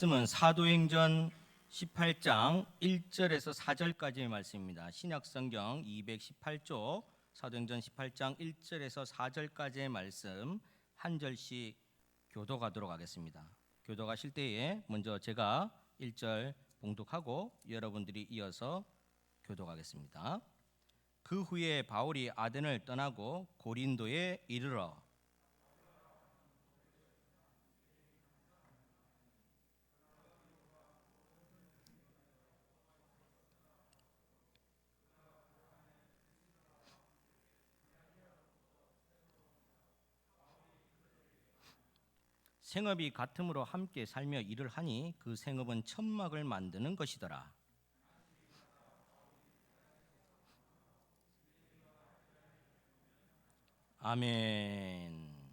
말씀은 사도행전 18장 1절에서 4절까지의 말씀입니다. 신약 성경 218쪽 사도행전 18장 1절에서 4절까지의 말씀 한 절씩 교도가도록 하겠습니다. 교도가실 때에 먼저 제가 1절 봉독하고 여러분들이 이어서 교도가겠습니다. 그 후에 바울이 아덴을 떠나고 고린도에 이르러 생업이 같음으로 함께 살며 일을 하니 그 생업은 천막을 만드는 것이더라. 아멘.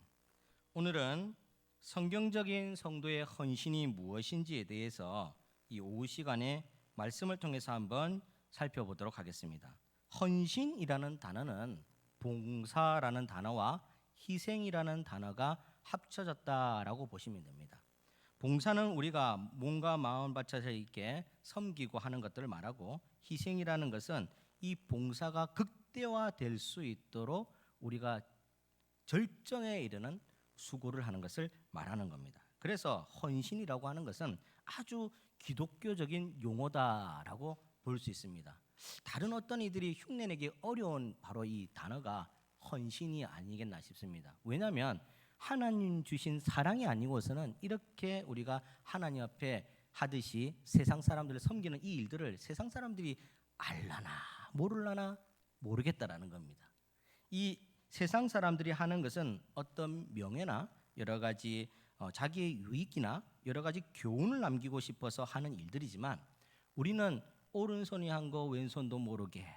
오늘은 성경적인 성도의 헌신이 무엇인지에 대해서 이 오후 시간에 말씀을 통해서 한번 살펴보도록 하겠습니다. 헌신이라는 단어는 봉사라는 단어와 희생이라는 단어가 합쳐졌다라고 보시면 됩니다. 봉사는 우리가 몸과 마음 바쳐서 있게 섬기고 하는 것들을 말하고 희생이라는 것은 이 봉사가 극대화될 수 있도록 우리가 절정에 이르는 수고를 하는 것을 말하는 겁니다. 그래서 헌신이라고 하는 것은 아주 기독교적인 용어다라고 볼 수 있습니다. 다른 어떤 이들이 흉내내기 어려운 바로 이 단어가 헌신이 아니겠나 싶습니다. 왜냐하면 하나님 주신 사랑이 아니고서는 이렇게 우리가 하나님 앞에 하듯이 세상 사람들을 섬기는 이 일들을 세상 사람들이 알라나 모를라나 모르겠다라는 겁니다. 이 세상 사람들이 하는 것은 어떤 명예나 여러 가지 어, 자기의 유익이나 여러 가지 교훈을 남기고 싶어서 하는 일들이지만 우리는 오른손이 한 거 왼손도 모르게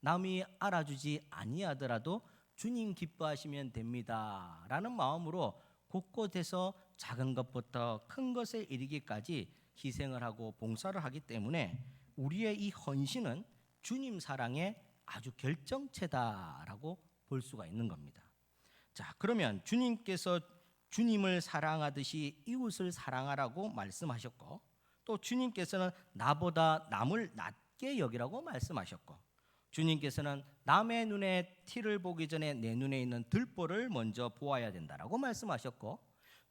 남이 알아주지 아니하더라도 주님 기뻐하시면 됩니다 라는 마음으로 곳곳에서 작은 것부터 큰 것에 이르기까지 희생을 하고 봉사를 하기 때문에 우리의 이 헌신은 주님 사랑의 아주 결정체다라고 볼 수가 있는 겁니다. 자, 그러면 주님께서 주님을 사랑하듯이 이웃을 사랑하라고 말씀하셨고 또 주님께서는 나보다 남을 낮게 여기라고 말씀하셨고 주님께서는 남의 눈에 티를 보기 전에 내 눈에 있는 들보를 먼저 보아야 된다라고 말씀하셨고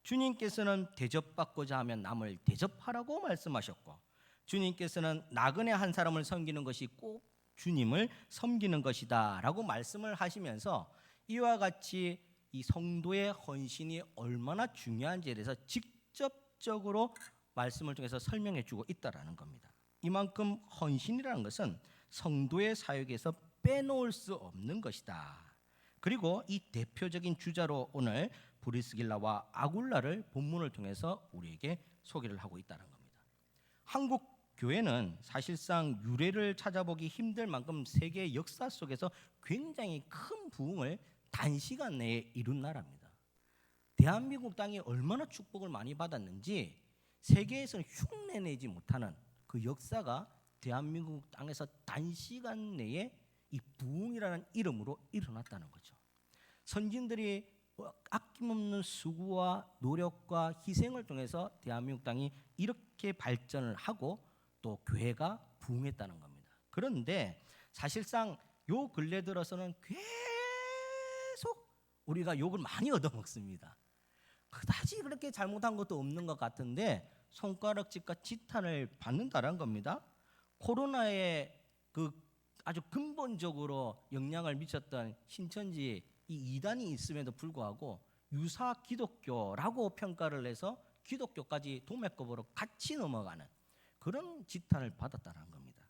주님께서는 대접받고자 하면 남을 대접하라고 말씀하셨고 주님께서는 나그네 한 사람을 섬기는 것이 꼭 주님을 섬기는 것이다라고 말씀을 하시면서 이와 같이 이 성도의 헌신이 얼마나 중요한지에 대해서 직접적으로 말씀을 통해서 설명해 주고 있다라는 겁니다. 이만큼 헌신이라는 것은 성도의 사역에서 빼놓을 수 없는 것이다. 그리고 이 대표적인 주자로 오늘 브리스길라와 아굴라를 본문을 통해서 우리에게 소개를 하고 있다는 겁니다. 한국 교회는 사실상 유래를 찾아보기 힘들 만큼 세계 역사 속에서 굉장히 큰 부흥을 단시간 내에 이룬 나라입니다. 대한민국 땅이 얼마나 축복을 많이 받았는지 세계에서는 흉내내지 못하는 그 역사가 대한민국 땅에서 단시간 내에 이 부흥이라는 이름으로 일어났다는 거죠. 선진들이 아낌없는 수고와 노력과 희생을 통해서 대한민국 땅이 이렇게 발전을 하고 또 교회가 부흥했다는 겁니다. 그런데 사실상 요 근래 들어서는 계속 우리가 욕을 많이 얻어먹습니다. 그다지 그렇게 잘못한 것도 없는 것 같은데 손가락질과 지탄을 받는다는 겁니다. 코로나에 그 아주 근본적으로 영향을 미쳤던 신천지 이 이단이 있음에도 불구하고 유사 기독교라고 평가를 해서 기독교까지 동맥급으로 같이 넘어가는 그런 지탄을 받았다는 겁니다.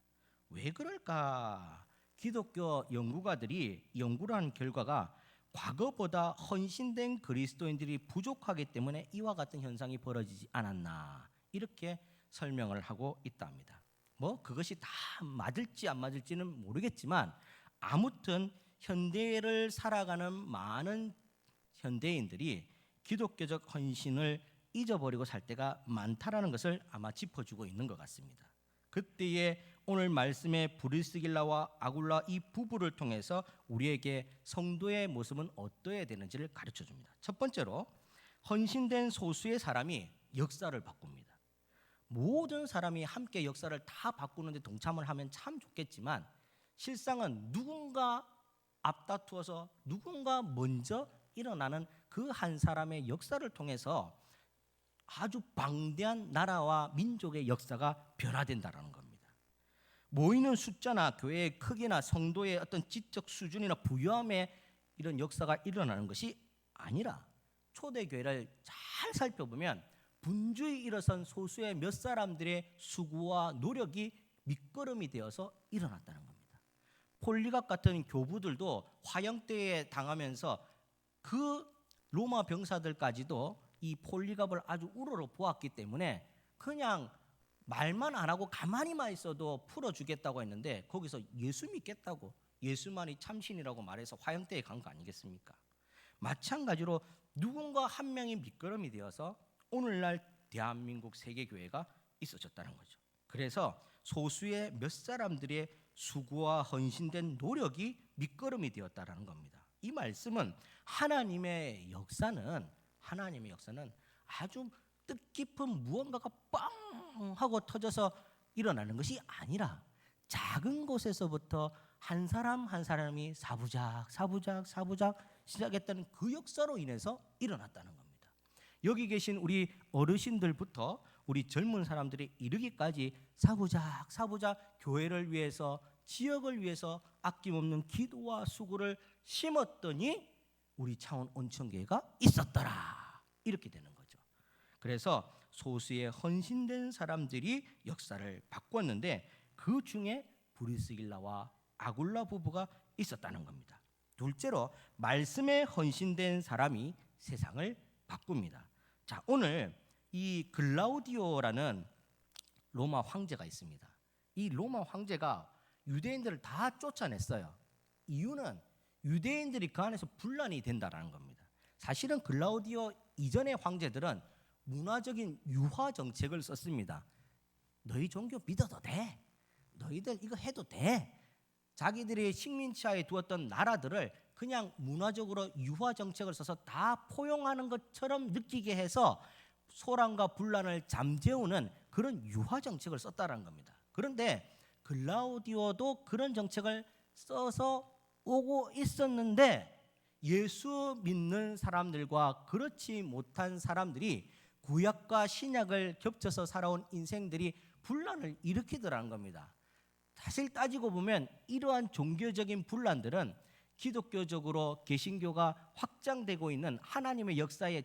왜 그럴까? 기독교 연구가들이 연구를 한 결과가 과거보다 헌신된 그리스도인들이 부족하기 때문에 이와 같은 현상이 벌어지지 않았나 이렇게 설명을 하고 있답니다. 뭐 그것이 다 맞을지 안 맞을지는 모르겠지만 아무튼 현대를 살아가는 많은 현대인들이 기독교적 헌신을 잊어버리고 살 때가 많다라는 것을 아마 짚어주고 있는 것 같습니다. 그때에 오늘 말씀의 브리스길라와 아굴라 이 부부를 통해서 우리에게 성도의 모습은 어떠해야 되는지를 가르쳐 줍니다. 첫 번째로 헌신된 소수의 사람이 역사를 바꿉니다. 모든 사람이 함께 역사를 다 바꾸는데 동참을 하면 참 좋겠지만 실상은 누군가 앞다투어서 누군가 먼저 일어나는 그 한 사람의 역사를 통해서 아주 방대한 나라와 민족의 역사가 변화된다라는 겁니다. 모이는 숫자나 교회의 크기나 성도의 어떤 지적 수준이나 부여함의 이런 역사가 일어나는 것이 아니라 초대 교회를 잘 살펴보면 분주히 일어선 소수의 몇 사람들의 수고와 노력이 밑거름이 되어서 일어났다는 겁니다. 폴리갑 같은 교부들도 화형 때에 당하면서 그 로마 병사들까지도 이 폴리갑을 아주 우러러 보았기 때문에 그냥 말만 안 하고 가만히만 있어도 풀어주겠다고 했는데 거기서 예수 믿겠다고 예수만이 참신이라고 말해서 화형대에 간 거 아니겠습니까? 마찬가지로 누군가 한 명이 밑거름이 되어서 오늘날 대한민국 세계교회가 있어졌다는 거죠. 그래서 소수의 몇 사람들의 수고와 헌신된 노력이 밑거름이 되었다라는 겁니다. 이 말씀은 하나님의 역사는 하나님의 역사는 아주 뜻깊은 무언가가 빵 하고 터져서 일어나는 것이 아니라 작은 곳에서부터 한 사람 한 사람이 사부작 사부작 사부작 시작했다는 그 역사로 인해서 일어났다는 겁니다. 여기 계신 우리 어르신들부터 우리 젊은 사람들이 이르기까지 사부작 사부작 교회를 위해서 지역을 위해서 아낌없는 기도와 수고를 심었더니 우리 차원 온천교회가 있었더라 이렇게 되는 거죠. 그래서 소수의 헌신된 사람들이 역사를 바꿨는데 그 중에 브리스길라와 아굴라 부부가 있었다는 겁니다. 둘째로 말씀에 헌신된 사람이 세상을 바꿉니다. 자, 오늘 이 글라우디오라는 로마 황제가 있습니다. 이 로마 황제가 유대인들을 다 쫓아냈어요. 이유는 유대인들이 그 안에서 분란이 된다라는 겁니다. 사실은 글라우디오 이전의 황제들은 문화적인 유화 정책을 썼습니다. 너희 종교 믿어도 돼. 너희들 이거 해도 돼. 자기들이 식민지하에 두었던 나라들을 그냥 문화적으로 유화 정책을 써서 다 포용하는 것처럼 느끼게 해서 소란과 분란을 잠재우는 그런 유화 정책을 썼다라는 겁니다. 그런데 글라우디오도 그런 정책을 써서 오고 있었는데 예수 믿는 사람들과 그렇지 못한 사람들이 구약과 신약을 겹쳐서 살아온 인생들이 분란을 일으키더라는 겁니다. 사실 따지고 보면 이러한 종교적인 분란들은 기독교적으로 개신교가 확장되고 있는 하나님의 역사의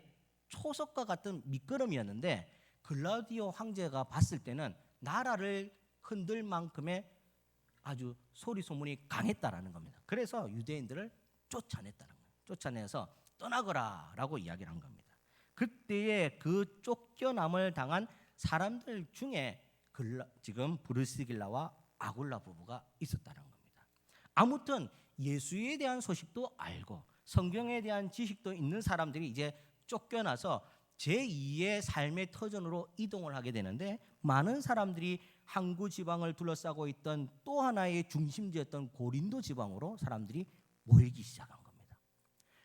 초석과 같은 밑거름이었는데 글라우디오 황제가 봤을 때는 나라를 흔들 만큼의 아주 소리 소문이 강했다라는 겁니다. 그래서 유대인들을 쫓아냈다는 거예요. 쫓아내서 떠나거라라고 이야기를 한 겁니다. 그때에 그 쫓겨남을 당한 사람들 중에 글라, 지금 브루스길라와 아굴라 부부가 있었다는 겁니다. 아무튼 예수에 대한 소식도 알고 성경에 대한 지식도 있는 사람들이 이제 쫓겨나서 제2의 삶의 터전으로 이동을 하게 되는데 많은 사람들이 항구 지방을 둘러싸고 있던 또 하나의 중심지였던 고린도 지방으로 사람들이 모이기 시작한 겁니다.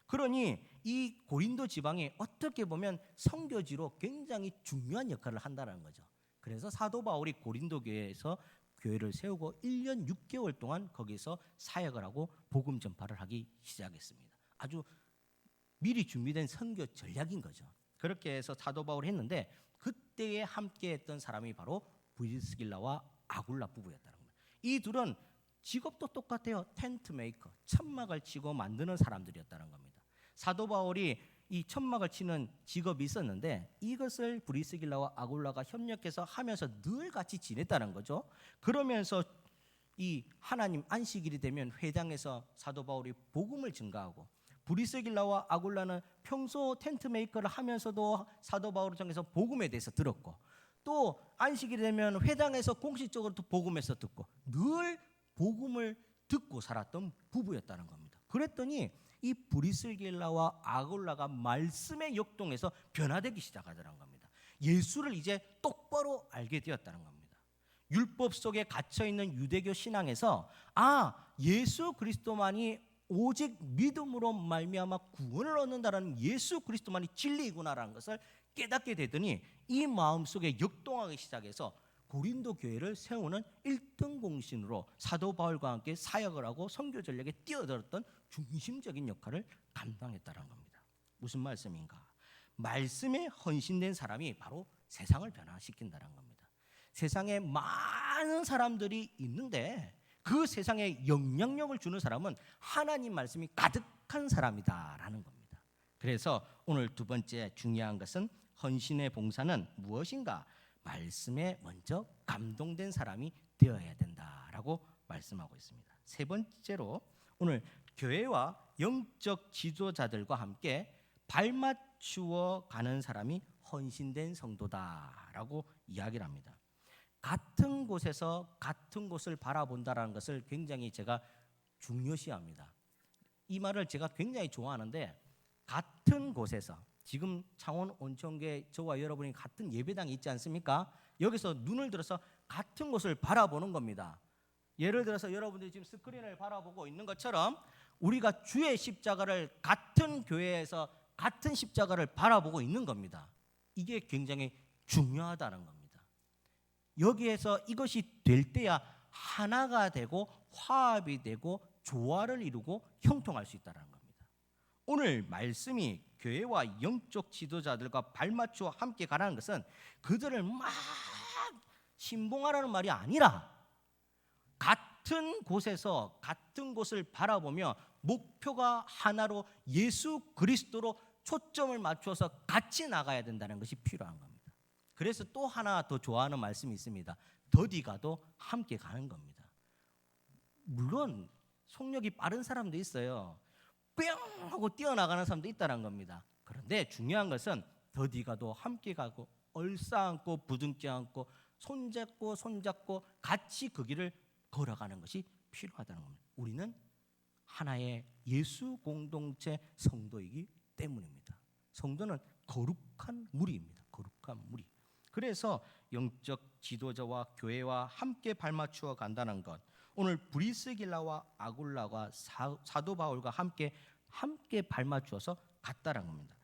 그러니 이 고린도 지방이 어떻게 보면 성교지로 굉장히 중요한 역할을 한다는 거죠. 그래서 사도 바울이 고린도 교회에서 교회를 세우고 1년 6개월 동안 거기서 사역을 하고 복음 전파를 하기 시작했습니다. 아주 미리 준비된 선교 전략인 거죠. 그렇게 해서 사도 바울을 했는데 그때에 함께 했던 사람이 바로 브리스길라와 아굴라 부부였다는 겁니다. 이 둘은 직업도 똑같아요. 텐트 메이커, 천막을 치고 만드는 사람들이었다는 겁니다. 사도 바울이 이 천막을 치는 직업이 있었는데 이것을 브리스길라와 아굴라가 협력해서 하면서 늘 같이 지냈다는 거죠. 그러면서 이 하나님 안식일이 되면 회당에서 사도 바울이 복음을 증가하고 브리스길라와 아굴라는 평소 텐트 메이커를 하면서도 사도 바울을 통해서 복음에 대해서 들었고 또 안식일이 되면 회당에서 공식적으로 또 복음에서 듣고 늘 복음을 듣고 살았던 부부였다는 겁니다. 그랬더니 이 브리스길라와 아굴라가 말씀의 역동에서 변화되기 시작하더란 겁니다. 예수를 이제 똑바로 알게 되었다는 겁니다. 율법 속에 갇혀 있는 유대교 신앙에서 아 예수 그리스도만이 오직 믿음으로 말미암아 구원을 얻는다라는 예수 그리스도만이 진리이구나라는 것을 깨닫게 되더니 이 마음 속에 역동하기 시작해서 고린도 교회를 세우는 1등 공신으로 사도 바울과 함께 사역을 하고 선교 전략에 뛰어들었던 중심적인 역할을 감당했다는 겁니다. 무슨 말씀인가? 말씀에 헌신된 사람이 바로 세상을 변화시킨다는 겁니다. 세상에 많은 사람들이 있는데 그 세상에 영향력을 주는 사람은 하나님 말씀이 가득한 사람이다라는 겁니다. 그래서 오늘 두 번째 중요한 것은 헌신의 봉사는 무엇인가? 말씀에 먼저 감동된 사람이 되어야 된다라고 말씀하고 있습니다. 세 번째로 오늘 교회와 영적 지도자들과 함께 발맞추어 가는 사람이 헌신된 성도다라고 이야기를 합니다. 같은 곳에서 같은 곳을 바라본다라는 것을 굉장히 제가 중요시합니다. 이 말을 제가 굉장히 좋아하는데 같은 곳에서 지금 창원 온천계 저와 여러분이 같은 예배당이 있지 않습니까? 여기서 눈을 들어서 같은 곳을 바라보는 겁니다. 예를 들어서 여러분들이 지금 스크린을 바라보고 있는 것처럼 우리가 주의 십자가를 같은 교회에서 같은 십자가를 바라보고 있는 겁니다. 이게 굉장히 중요하다는 겁니다. 여기에서 이것이 될 때야 하나가 되고 화합이 되고 조화를 이루고 형통할 수 있다는 겁니다. 오늘 말씀이 교회와 영적 지도자들과 발맞추어 함께 가라는 것은 그들을 막 신봉하라는 말이 아니라 같은 곳에서 같은 곳을 바라보며 목표가 하나로 예수 그리스도로 초점을 맞춰서 같이 나가야 된다는 것이 필요한 겁니다. 그래서 또 하나 더 좋아하는 말씀이 있습니다. 더디 가도 함께 가는 겁니다. 물론 속력이 빠른 사람도 있어요. 뿅 하고 뛰어나가는 사람도 있다는 겁니다. 그런데 중요한 것은 더디 가도 함께 가고 얼싸안고 부둥켜 안고 손잡고 손잡고 같이 그 길을 걸어가는 것이 필요하다는 겁니다. 우리는 하나의 예수 공동체 성도이기 때문입니다. 성도는 거룩한 무리입니다. 거룩한 무리. 그래서 영적 지도자와 교회와 함께 발맞추어 간다는 것. 오늘 브리스길라와 아굴라와 사, 도 바울과 함께 함께 발맞추어서 갔다는 겁니다.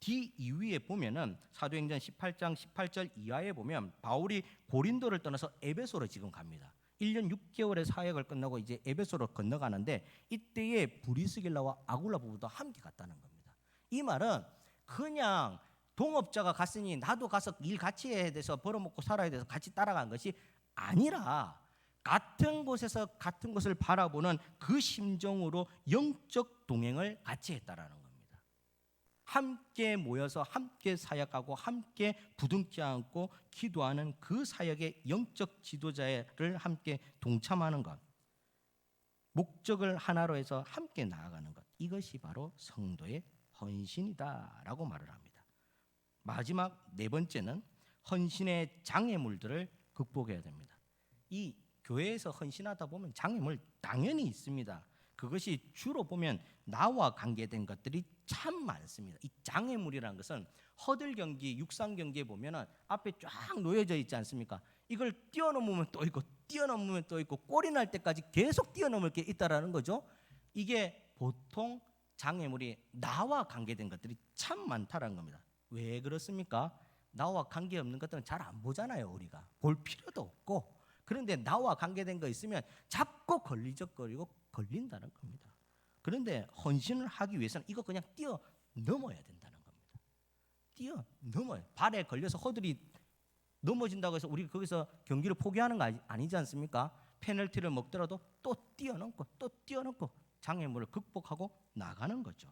뒤 이위에 보면은 사도행전 18장 18절 이하에 보면 바울이 고린도를 떠나서 에베소로 지금 갑니다. 1년 6개월의 사역을 끝나고 이제 에베소로 건너가는데 이때에 브리스길라와 아굴라 부부도 함께 갔다는 겁니다. 이 말은 그냥 동업자가 갔으니 나도 가서 일 같이 해야 돼서 벌어먹고 살아야 돼서 같이 따라간 것이 아니라 같은 곳에서 같은 곳을 바라보는 그 심정으로 영적 동행을 같이 했다라는 겁니다. 함께 모여서 함께 사역하고 함께 부둥켜 안고 기도하는 그 사역의 영적 지도자를 함께 동참하는 것. 목적을 하나로 해서 함께 나아가는 것. 이것이 바로 성도의 헌신이다라고 말을 합니다. 마지막 네 번째는 헌신의 장애물들을 극복해야 됩니다. 이 교회에서 헌신하다 보면 장애물 당연히 있습니다. 그것이 주로 보면 나와 관계된 것들이 참 많습니다. 이 장애물이라는 것은 허들 경기, 육상 경기에 보면은 앞에 쫙 놓여져 있지 않습니까? 이걸 뛰어넘으면 또 있고 뛰어넘으면 또 있고 골이 날 때까지 계속 뛰어넘을 게 있다라는 거죠. 이게 보통 장애물이 나와 관계된 것들이 참 많다라는 겁니다. 왜 그렇습니까? 나와 관계 없는 것들은 잘 안 보잖아요, 우리가. 볼 필요도 없고. 그런데 나와 관계된 거 있으면 자꾸 걸리적거리고 걸린다는 겁니다. 그런데 헌신을 하기 위해서는 이거 그냥 뛰어 넘어야 된다는 겁니다. 뛰어 넘어요. 발에 걸려서 허들이 넘어진다고 해서 우리 거기서 경기를 포기하는 거 아니, 지 않습니까? 페널티를 먹더라도 또 뛰어넘고 또 뛰어넘고 장애물을 극복하고 나가는 거죠.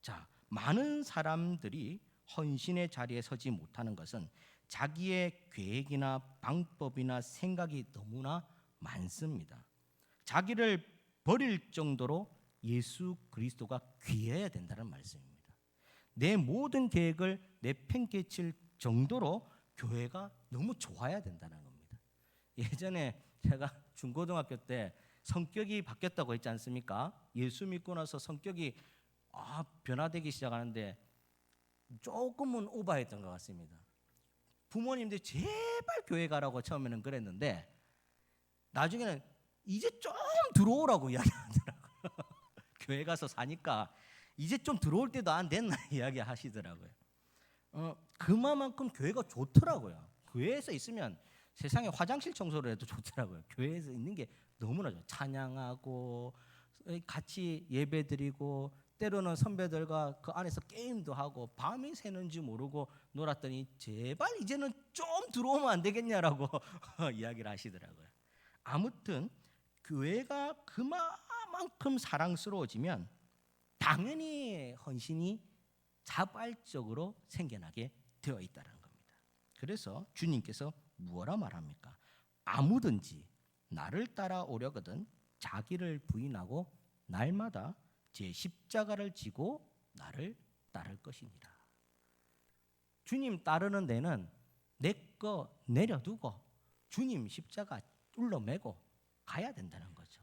자, 많은 사람들이 헌신의 자리에 서지 못하는 것은 자기의 계획이나 방법이나 생각이 너무나 많습니다. 자기를 버릴 정도로 예수 그리스도가 귀해야 된다는 말씀입니다. 내 모든 계획을 내팽개칠 정도로 교회가 너무 좋아야 된다는 겁니다. 예전에 제가 중고등학교 때 성격이 바뀌었다고 했지 않습니까? 예수 믿고 나서 성격이 아, 변화되기 시작하는데 조금은 오버했던 것 같습니다. 부모님들 제발 교회 가라고 처음에는 그랬는데 나중에는 이제 좀 들어오라고 이야기하더라고요. 교회 가서 사니까 이제 좀 들어올 때도 안 됐나 이야기하시더라고요. 어, 그만큼 교회가 좋더라고요. 교회에서 있으면 세상에 화장실 청소를 해도 좋더라고요. 교회에서 있는 게 너무나 좋아. 찬양하고 같이 예배드리고 때로는 선배들과 그 안에서 게임도 하고 밤이 새는지 모르고 놀았더니 제발 이제는 좀 들어오면 안 되겠냐라고 이야기를 하시더라고요. 아무튼 교회가 그만큼 사랑스러워지면 당연히 헌신이 자발적으로 생겨나게 되어 있다는 겁니다. 그래서 주님께서 무엇라 말합니까? 아무든지 나를 따라오려거든 자기를 부인하고 날마다 제 십자가를 지고 나를 따를 것이니라. 주님 따르는 데는 내 거 내려두고 주님 십자가 뚫러매고 가야 된다는 거죠.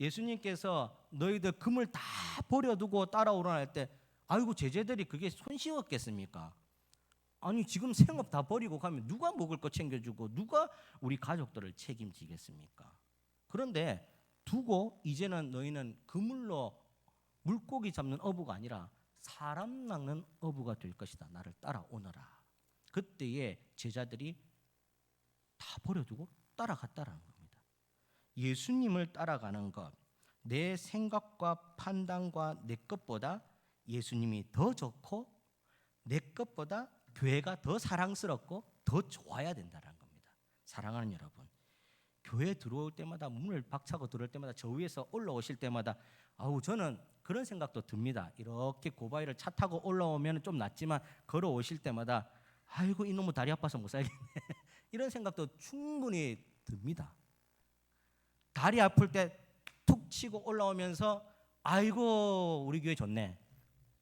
예수님께서 너희들 금을 다 버려두고 따라오라 할 때 아이고 제자들이 그게 손쉬웠겠습니까? 아니 지금 생업 다 버리고 가면 누가 먹을 거 챙겨주고 누가 우리 가족들을 책임지겠습니까? 그런데 두고 이제는 너희는 그물로 물고기 잡는 어부가 아니라 사람 낚는 어부가 될 것이다. 나를 따라오너라. 그때에 제자들이 다 버려두고 따라갔다라는 겁니다. 예수님을 따라가는 것, 내 생각과 판단과 내 것보다 예수님이 더 좋고 내 것보다 교회가 더 사랑스럽고 더 좋아야 된다는 겁니다. 사랑하는 여러분, 교회 들어올 때마다 문을 박차고 들어올 때마다 저 위에서 올라오실 때마다 아우 저는 그런 생각도 듭니다. 이렇게 고바위를 차 타고 올라오면 좀 낫지만 걸어오실 때마다 아이고 이놈의 다리 아파서 못 살겠네 이런 생각도 충분히 듭니다. 다리 아플 때 툭 치고 올라오면서 아이고 우리 교회 좋네.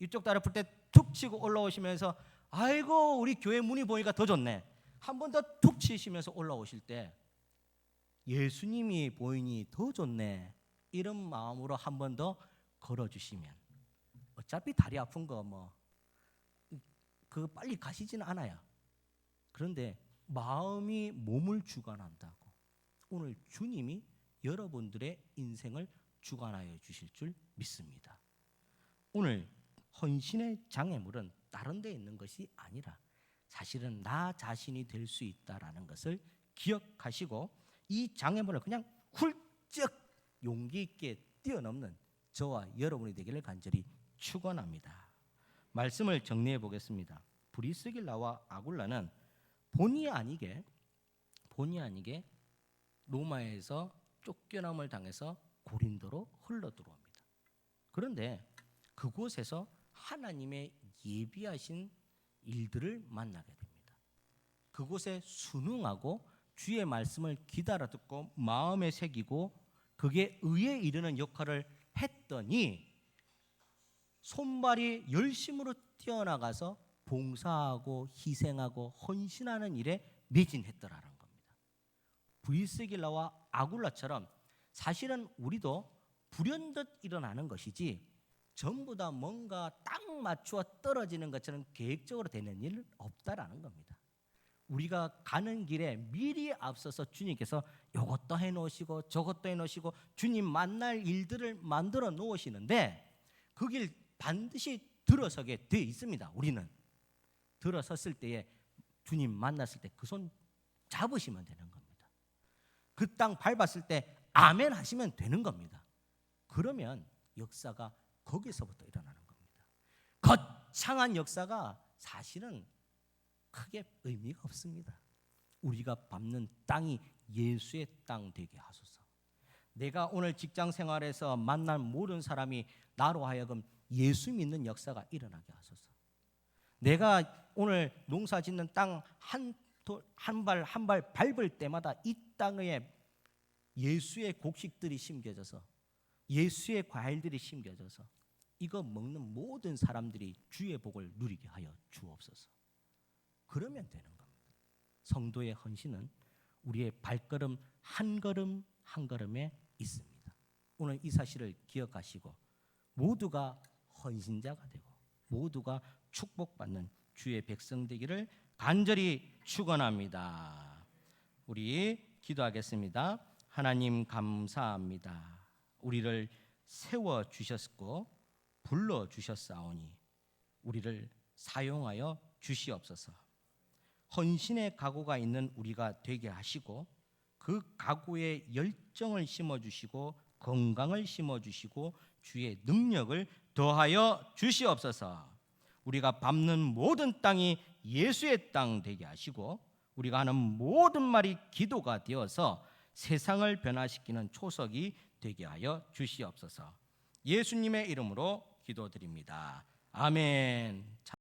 이쪽 다리 아플 때 툭 치고 올라오시면서 아이고 우리 교회 문이 보니까 더 좋네. 한 번 더 툭 치시면서 올라오실 때 예수님이 보이니 더 좋네. 이런 마음으로 한 번 더 걸어 주시면 어차피 다리 아픈 거 뭐그 빨리 가시지는 않아요. 그런데 마음이 몸을 주관한다고 오늘 주님이 여러분들의 인생을 주관하여 주실 줄 믿습니다. 오늘 헌신의 장애물은 다른 데 있는 것이 아니라 사실은 나 자신이 될 수 있다라는 것을 기억하시고 이 장애물을 그냥 훌쩍 용기 있게 뛰어넘는 저와 여러분이 되기를 간절히 축원합니다. 말씀을 정리해 보겠습니다. 브리스길라와 아굴라는 본의 아니게 본의 아니게 로마에서 쫓겨남을 당해서 고린도로 흘러 들어옵니다. 그런데 그곳에서 하나님의 예비하신 일들을 만나게 됩니다. 그곳에 순응하고 주의 말씀을 기다려 듣고 마음에 새기고 그게 의에 이르는 역할을 했더니 손발이 열심으로 뛰어나가서 봉사하고 희생하고 헌신하는 일에 매진했더라는 겁니다. 브이스길라와 아굴라처럼 사실은 우리도 불현듯 일어나는 것이지 전부 다 뭔가 딱 맞추어 떨어지는 것처럼 계획적으로 되는 일은 없다라는 겁니다. 우리가 가는 길에 미리 앞서서 주님께서 이것도 해놓으시고 저것도 해놓으시고 주님 만날 일들을 만들어 놓으시는데 그 길 반드시 들어서게 돼 있습니다. 우리는 들어섰을 때에 주님 만났을 때 그 손 잡으시면 되는 겁니다. 그 땅 밟았을 때 아멘 하시면 되는 겁니다. 그러면 역사가 거기서부터 일어나는 겁니다. 거창한 역사가 사실은 크게 의미가 없습니다. 우리가 밟는 땅이 예수의 땅 되게 하소서. 내가 오늘 직장 생활에서 만난 모든 사람이 나로 하여금 예수 믿는 역사가 일어나게 하소서. 내가 오늘 농사 짓는 땅한발 한 발 밟을 때마다 이 땅에 예수의 곡식들이 심겨져서 예수의 과일들이 심겨져서 이거 먹는 모든 사람들이 주의 복을 누리게 하여 주옵소서. 그러면 되는 겁니다. 성도의 헌신은 우리의 발걸음 한 걸음 한 걸음에 있습니다. 오늘 이 사실을 기억하시고 모두가 헌신자가 되고 모두가 축복받는 주의 백성 되기를 간절히 축원합니다. 우리 기도하겠습니다. 하나님 감사합니다. 우리를 세워 주셨고 불러 주셨사오니 우리를 사용하여 주시옵소서. 헌신의 각오가 있는 우리가 되게 하시고 그 각오에 열정을 심어 주시고 건강을 심어 주시고 주의 능력을 더하여 주시옵소서. 우리가 밟는 모든 땅이 예수의 땅 되게 하시고 우리가 하는 모든 말이 기도가 되어서 세상을 변화시키는 초석이 되게 하여 주시옵소서. 예수님의 이름으로 기도드립니다. 아멘.